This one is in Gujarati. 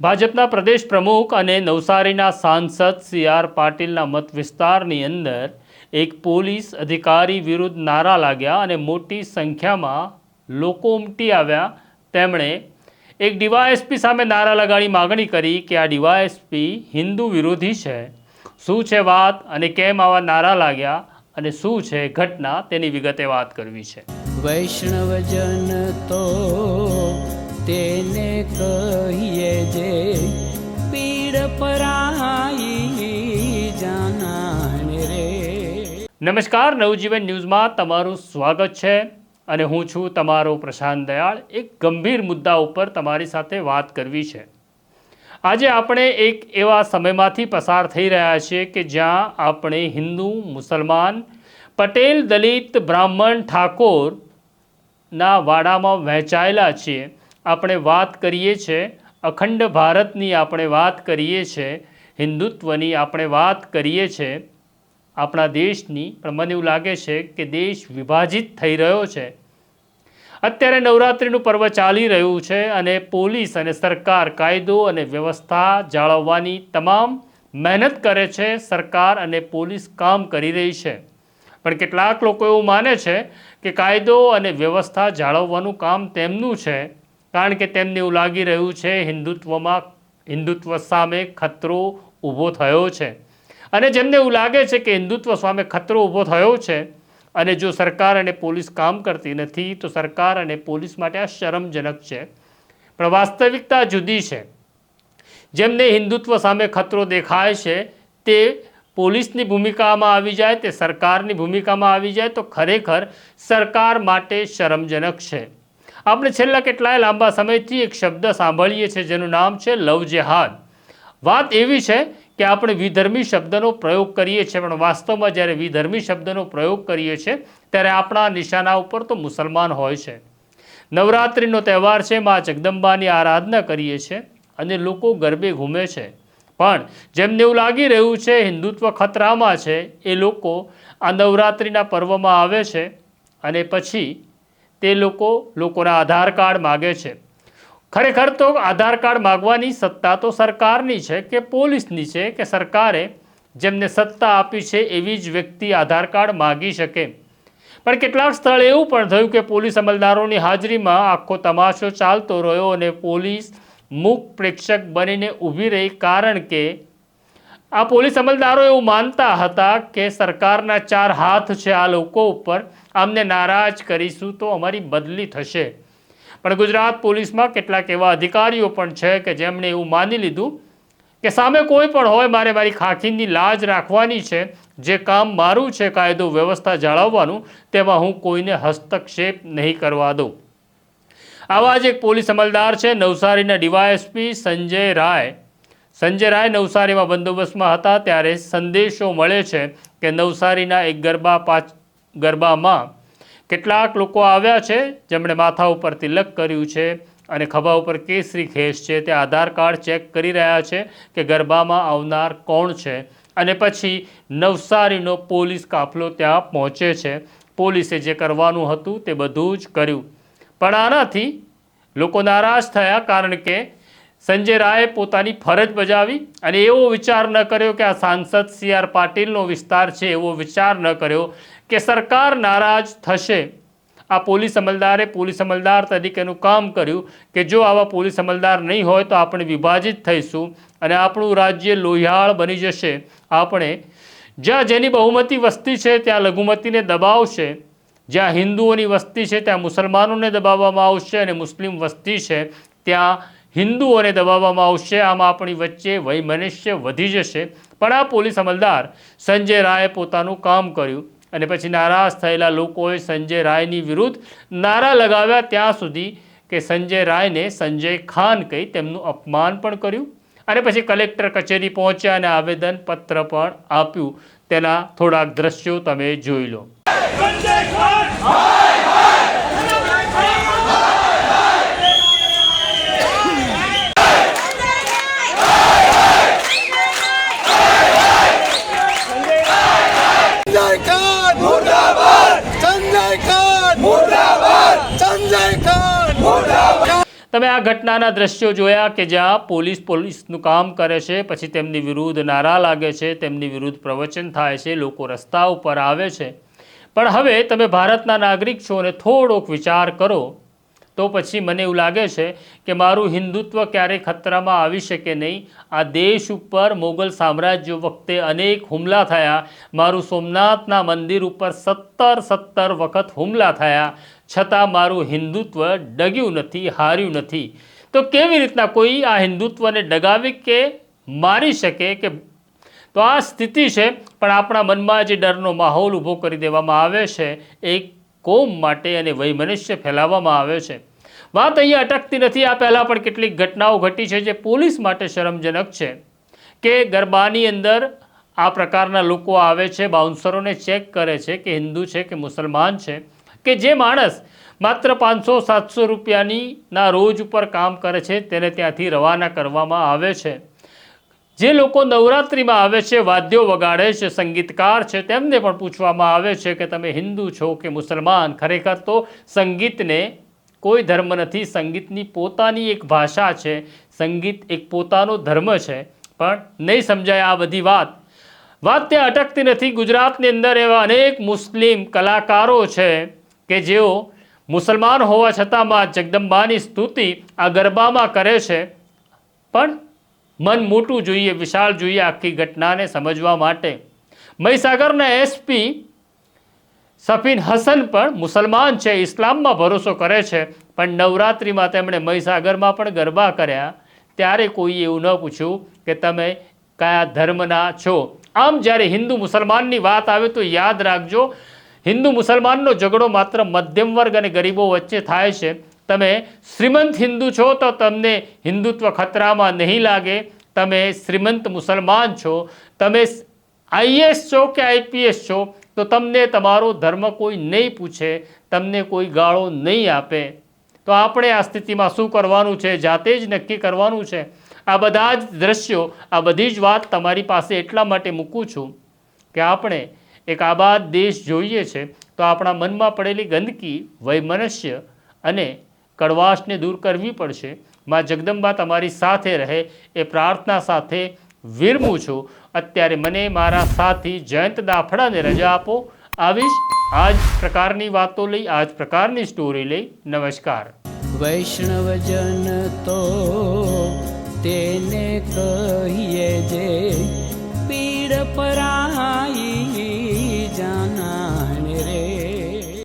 ભાજપના પ્રદેશ પ્રમુખ અને નવસારીના સાંસદ સી આર પાટીલના મત વિસ્તારની અંદર એક પોલીસ અધિકારી વિરુદ્ધ નારા લાગ્યા અને મોટી સંખ્યામાં લોકો ઉમટી આવ્યા. તેમણે એક ડીવાયએસપી સામે નારા લગાડી માગણી કરી કે આ ડીવાયએસપી હિન્દુ વિરોધી છે. શું છે વાત અને કેમ આવા નારા લાગ્યા અને શું છે ઘટના તેની વિગતે વાત કરવી છે. વૈષ્ણવજન તો તેને કહીએ જે પીડ પરાઈ જાણે રે. નમસ્કાર, નવજીવન ન્યૂઝમાં તમારું સ્વાગત છે અને હું છું તમારો પ્રશાંત દયાળ. એક ગંભીર મુદ્દા ઉપર તમારી સાથે વાત કરવી છે. આજે આપણે એક એવા સમયમાંથી પસાર થઈ રહ્યા છીએ કે જ્યાં આપણે હિન્દુ, મુસલમાન, પટેલ, દલિત, બ્રાહ્મણ, ઠાકોરના વાડામાં વહેંચાયેલા છીએ. આપણે વાત કરીએ છીએ અખંડ ભારતની આપણે વાત કરીએ છીએ હિન્દુત્વની આપણે વાત કરીએ છીએ આપણા દેશની, પણ મને એવું લાગે છે કે દેશ વિભાજિત થઈ રહ્યો છે. અત્યારે નવરાત્રિનું પર્વ ચાલી રહ્યું છે અને પોલીસ અને સરકાર કાયદો અને વ્યવસ્થા જાળવવાની તમામ મહેનત કરે છે, સરકાર અને પોલીસ કામ કરી રહી છે. પણ કેટલાક લોકો એવું માને છે કે કાયદો અને વ્યવસ્થા જાળવવાનું કામ તેમનું છે. કારણ કે તેમને એવું લાગી રહ્યું છે, હિન્દુત્વમાં, હિન્દુત્વ સામે ખતરો ઊભો થયો છે. અને જેમને એવું લાગે છે કે હિન્દુત્વ સામે ખતરો ઊભો થયો છે, અને જો સરકાર અને પોલીસ કામ કરતી નથી, તો સરકાર અને પોલીસ માટે આ શરમજનક છે. પણ વાસ્તવિકતા જુદી છે. જેમને હિન્દુત્વ સામે ખતરો દેખાય છે, તે પોલીસની ભૂમિકામાં આવી જાય, તે સરકારની ભૂમિકામાં આવી જાય, તો ખરેખર સરકાર માટે શરમજનક છે. આપણે છેલ્લા કેટલાય લાંબા સમયથી એક શબ્દ સાંભળીએ છીએ જેનું નામ છે લવ જેહાદ વાત એવી છે કે આપણે વિધર્મી શબ્દનો પ્રયોગ કરીએ છીએ, પણ વાસ્તવમાં જ્યારે વિધર્મી શબ્દનો પ્રયોગ કરીએ છીએ, ત્યારે આપણા નિશાના ઉપર તો મુસલમાન હોય છે. નવરાત્રિનો તહેવાર છે, મા જગદંબાની આરાધના કરીએ છીએ અને લોકો ગરબે ઘૂમે છે. પણ જેમને એવું લાગી રહ્યું છે, હિન્દુત્વ ખતરામાં છે, એ લોકો આ નવરાત્રિના પર્વમાં આવે છે અને પછી તે લોકો લોકોના આધાર કાર્ડ માગે છે. ખરેખર તો આધાર કાર્ડ માગવાની સત્તા તો સરકારની છે કે પોલીસની છે કે સરકારે જેમને સત્તા આપી છે એવી જ વ્યક્તિ આધાર કાર્ડ માગી શકે. પણ કેટલાક સ્થળે એવું પણ થયું કે પોલીસ અમલદારોની હાજરીમાં આખો તમાશો ચાલતો રહ્યો અને પોલીસ મૂક પ્રેક્ષક બનીને ઊભી રહી કારણ કે આ પોલીસ અમલદારો એવું માનતા હતા કે સરકારના ચાર હાથ છે આ લોકો ઉપર. આમને નારાજ કરીશું તો અમારી બદલી થશે. પણ ગુજરાત પોલીસમાં કેટલાક એવા અધિકારીઓ પણ છે કે જેમણે એવું માની લીધું કે સામે કોઈ પણ હોય મારે મારી ખાખીની લાજ રાખવાની છે, જે કામ મારું છે કાયદો વ્યવસ્થા જાળવવાનું, તેમાં હું કોઈને હસ્તક્ષેપ નહીં કરવા દઉં. આવા જ એક પોલીસ અમલદાર છે નવસારીના ડીવાયએસપી સંજય રાય. સંજય રાય નવસારીમાં બંદોબસ્તમાં હતા ત્યારે સંદેશો મળે છે કે નવસારીના એક ગરબા પાછ, ગરબામાં કેટલાક લોકો આવ્યા છે, જેમણે માથા ઉપર તિલક કર્યું છે અને ખભા ઉપર કેસરી ખેસ છે. તે આધાર કાર્ડ ચેક કરી રહ્યા છે કે ગરબામાં આવનાર કોણ છે અને પછી નવસારીનો પોલીસ કાફલો ત્યાં પહોંચે છે. પોલીસે જે કરવાનું હતું તે બધું જ કર્યું. પણ આનાથી લોકો નારાજ થયા કારણ કે સંજય રાયે પોતાની ફરજ બજાવી અને એવો વિચાર ન કર્યો કે આ સાંસદ સી આર પાટીલનો વિસ્તાર છે એવો વિચાર ન કર્યો કે સરકાર નારાજ થશે. આ પોલીસ અમલદારે પોલીસ અમલદાર તરીકેનું કામ કર્યું કે જો આવા પોલીસ અમલદાર નહીં હોય તો આપણે વિભાજિત થઈશું અને આપણું રાજ્ય લોહિયાળ બની જશે. આપણે જ્યાં જેની બહુમતી વસ્તી છે ત્યાં લઘુમતીને દબાવશે. જ્યાં હિન્દુઓની વસ્તી છે ત્યાં મુસલમાનોને દબાવવામાં આવશે અને મુસ્લિમ વસ્તી છે ત્યાં હિન્દુઓને દબાવવામાં આવશે. આમાં આપણી વચ્ચે વૈમનસ્ય વધી જશે. પણ આ પોલીસ અમલદાર સંજય રાયે પોતાનું કામ કર્યું અને પછી નારાજ થયેલા લોકોએ સંજય રાયની વિરુદ્ધ નારા લગાવ્યા. ત્યાં સુધી કે સંજય રાયને સંજય ખાન કહી તેમનું અપમાન પણ કર્યું અને પછી કલેક્ટર કચેરી પહોંચ્યા અને આવેદન પત્ર પણ આપ્યું. તેના થોડાક દ્રશ્યો તમે જોઈ લો. સંજય ખાન મુર્દાબાદ સંજય ખાન મુર્દાબાદ સંજય ખાન મુર્દાબાદ તમે આ ઘટનાના દ્રશ્યો જોયા કે જ્યાં પોલીસ પોલીસનું કામ કરે છે, પછી તેમની વિરુદ્ધ નારા લાગે છે, તેમની વિરુદ્ધ પ્રવચન થાય છે, લોકો રસ્તા ઉપર આવે છે. પણ હવે તમે ભારતના નાગરિક છો અને થોડોક વિચાર કરો, તો પછી મને એવું લાગે છે કે મારું હિન્દુત્વ ક્યારેય ખતરામાં આવી શકે નહીં. આ દેશ ઉપર મોગલ સામ્રાજ્ય વખતે અનેક હુમલા થયા. મારું સોમનાથના મંદિર ઉપર સત્તર સત્તર વખત હુમલા થયા. છતાં મારું હિન્દુત્વ ડગ્યું નથી, હાર્યું નથી. તો કેવી રીતના કોઈ આ હિન્દુત્વને ડગાવી કે મારી શકે કે તો આ સ્થિતિ છે, પણ આપણા મનમાં જે ડરનો માહોલ ઊભો કરી દેવામાં આવે છે, એ કોમ માટે અને વૈમનસ્ય ફેલાવવામાં આવે છે. વાત અહીંયા અટકતી નથી, આ પહેલાં પણ કેટલીક ઘટનાઓ ઘટી છે જે પોલીસ માટે શરમજનક છે કે ગરબાની અંદર આ પ્રકારના લોકો આવે છે, બાઉન્સરોને ચેક કરે છે કે હિન્દુ છે કે મુસલમાન છે. કે જે માણસ માત્ર પાંચસો, સાતસો રૂપિયાની ના રોજ ઉપર કામ કરે છે, તેને ત્યાંથી રવાના કરવામાં આવે છે. જે લોકો નવરાત્રિમાં આવે છે, વાદ્યો વગાડે છે, સંગીતકાર છે, તેમને પણ પૂછવામાં આવે છે કે તમે હિન્દુ છો કે મુસલમાન, ખરેખર તો સંગીતને કોઈ ધર્મ નથી, સંગીતની પોતાની એક ભાષા છે, સંગીત એક પોતાનો ધર્મ છે. પણ નહીં સમજાય આ બધી વાત. વાત ત્યાં અટકતી નથી. ગુજરાતની અંદર એવા અનેક મુસ્લિમ કલાકારો છે કે જેઓ મુસલમાન હોવા છતાં માં જગદંબાની સ્તુતિ આ ગરબામાં કરે છે, પણ મન મોટું જોઈએ, વિશાળ જોઈએ આખી ઘટનાને સમજવા માટે. મહીસાગરના એસપી સફીન હસન પણ મુસલમાન છે, ઇસ્લામમાં ભરોસો કરે છે, પણ નવરાત્રિમાં તેમણે મહીસાગરમાં પણ ગરબા કર્યા. ત્યારે કોઈએ એવું ન પૂછ્યું કે તમે કયા ધર્મના છો. આમ જ્યારે હિન્દુ મુસલમાનની વાત આવે તો યાદ રાખજો હિન્દુ મુસલમાનનો ઝઘડો માત્ર મધ્યમ વર્ગ અને ગરીબો વચ્ચે થાય છે. તમે શ્રીમંત હિન્દુ છો તો તમને હિન્દુત્વ ખતરામાં નહીં લાગે. તમે શ્રીમંત મુસલમાન છો. તમે આઈએસ છો કે આઈપીએસ છો તો તમને તમારો ધર્મ કોઈ નહીં પૂછે, તમને કોઈ ગાળો નહીં આપે. તો આપણે આ સ્થિતિમાં શું કરવાનું છે? જાતે જ નક્કી કરવાનું છે. આ બધા જ દ્રશ્યો, આ બધી જ વાત તમારી પાસે એટલા માટે મૂકું છું કે આપણે એક આબાદ દેશ જોઈએ છે, તો આપણા મનમાં પડેલી ગંદકી, વૈમનસ્ય અને કડવાશને દૂર કરવી પડશે. માં જગદંબા તમારી સાથે રહે, એ પ્રાર્થના સાથે વિરમું છું. અત્યારે મને મારા સાથી જયંત દાફડાને રજા આપો. આવીશ આ જ પ્રકારની વાતો લઈ આ જ પ્રકારની સ્ટોરી લઈ. નમસ્કાર. વૈષ્ણવજન તો તેને કહીએ જે, પીડ પરાઈ